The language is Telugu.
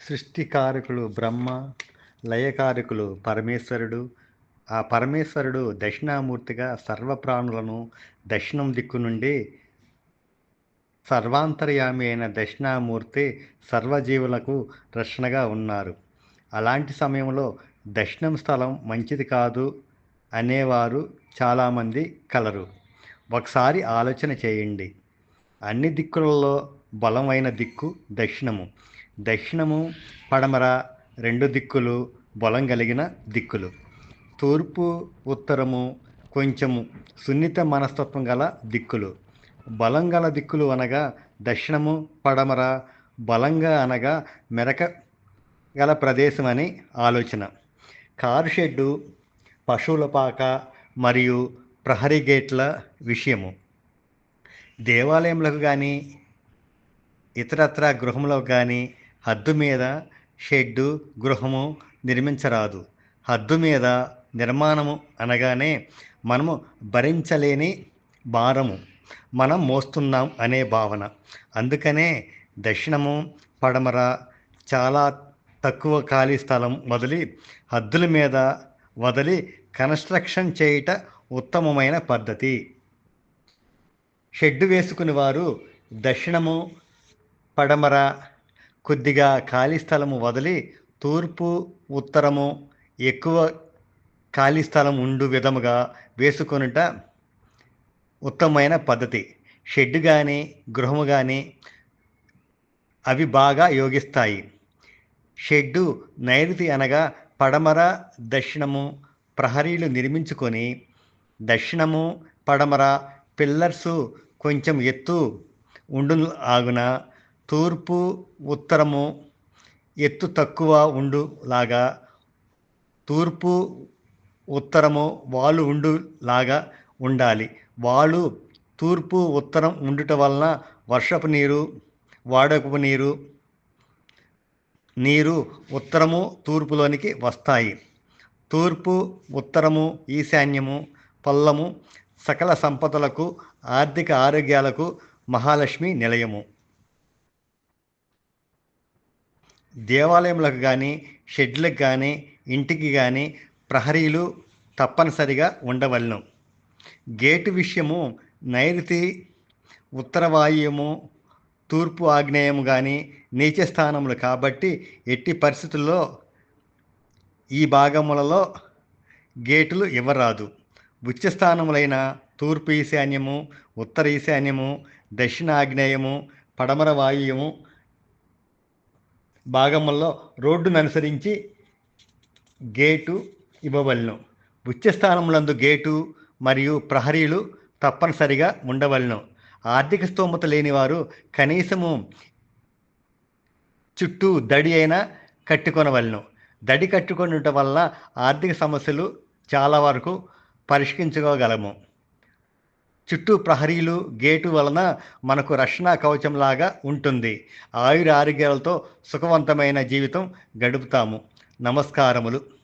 సృష్టికారకులు బ్రహ్మ లయకారకులు పరమేశ్వరుడు. ఆ పరమేశ్వరుడు దక్షిణామూర్తిగా సర్వప్రాణులను దక్షిణం దిక్కు నుండి సర్వాంతర్యామి అయిన దక్షిణామూర్తి సర్వజీవులకు రక్షణగా ఉన్నారు. అలాంటి సమయంలో దక్షిణం స్థలం మంచిది కాదు అనేవారు చాలామంది కలరు. ఒకసారి ఆలోచన చేయండి. అన్ని దిక్కులలో బలమైన దిక్కు దక్షిణము. దక్షిణము పడమర రెండు దిక్కులు బలం కలిగిన దిక్కులు. తూర్పు ఉత్తరము కొంచెము సున్నిత మనస్తత్వం గల దిక్కులు. బలం గల దిక్కులు అనగా దక్షిణము పడమర బలంగా అనగా మెరక గల ప్రదేశం అని ఆలోచన. కారు షెడ్డు పశువుల పాక మరియు ప్రహరీ గేట్ల విషయము. దేవాలయములకు కానీ ఇతరత్ర గృహంలో కానీ హద్దు మీద షెడ్డు గృహము నిర్మించరాదు. హద్దు మీద నిర్మాణము అనగానే మనము భరించలేని భారము. మనం మోస్తున్నాం అనే భావన. అందుకనే దక్షిణము పడమర చాలా తక్కువ ఖాళీ స్థలం వదిలి హద్దుల మీద వదిలి కన్స్ట్రక్షన్ చేయుట ఉత్తమమైన పద్ధతి. షెడ్డు వేసుకుని వారు దక్షిణము పడమర కొద్దిగా ఖాళీ స్థలము వదిలి తూర్పు ఉత్తరము ఎక్కువ ఖాళీ స్థలం ఉండు విధముగా వేసుకొనుట ఉత్తమమైన పద్ధతి. షెడ్ కానీ గృహము కానీ అవి బాగా యోగిస్తాయి. షెడ్డు నైరుతి అనగా పడమర దక్షిణము ప్రహరీలు నిర్మించుకొని దక్షిణము పడమర పిల్లర్సు కొంచెం ఎత్తు ఉండు ఆగున తూర్పు ఉత్తరము ఎత్తు తక్కువ ఉండులాగా తూర్పు ఉత్తరము వాలు ఉండులాగా ఉండాలి. వాలు తూర్పు ఉత్తరం ఉండుట వలన వర్షపు నీరు వాడకపు నీరు నీరు ఉత్తరము తూర్పులోనికి వస్తాయి. తూర్పు ఉత్తరము ఈశాన్యము పల్లము సకల సంపదలకు ఆర్థిక ఆరోగ్యాలకు మహాలక్ష్మి నిలయము. దేవాలయములకు కానీ షెడ్లకు కానీ ఇంటికి కానీ ప్రహరీలు తప్పనిసరిగా ఉండవలను. గేటు విషయము నైరుతి ఉత్తరవాయుము తూర్పు ఆగ్నేయము కానీ నీచ స్థానములు కాబట్టి ఎట్టి పరిస్థితుల్లో ఈ భాగములలో గేటులు ఇవ్వరాదు. ఉచ్చస్థానములైన తూర్పు ఈశాన్యము ఉత్తర ఈశాన్యము దక్షిణ ఆగ్నేయము పడమర వాయుము భాగముల్లో రోడ్డును అనుసరించి గేటు ఇవ్వవలను. ఉచ్చస్థానములందు గేటు మరియు ప్రహరీలు తప్పనిసరిగా ఉండవలను. ఆర్థిక స్తోమత లేనివారు కనీసము చుట్టూ దడి అయినా కట్టుకొనవలను. దడి కట్టుకొనుట వల్ల ఆర్థిక సమస్యలు చాలా వరకు పరిష్కరించుకోగలము. చుట్టూ ప్రహరీలు గేటు వలన మనకు రక్షణ కవచంలాగా ఉంటుంది. ఆయుర ఆరోగ్యాలతో సుఖవంతమైన జీవితం గడుపుతాము. నమస్కారములు.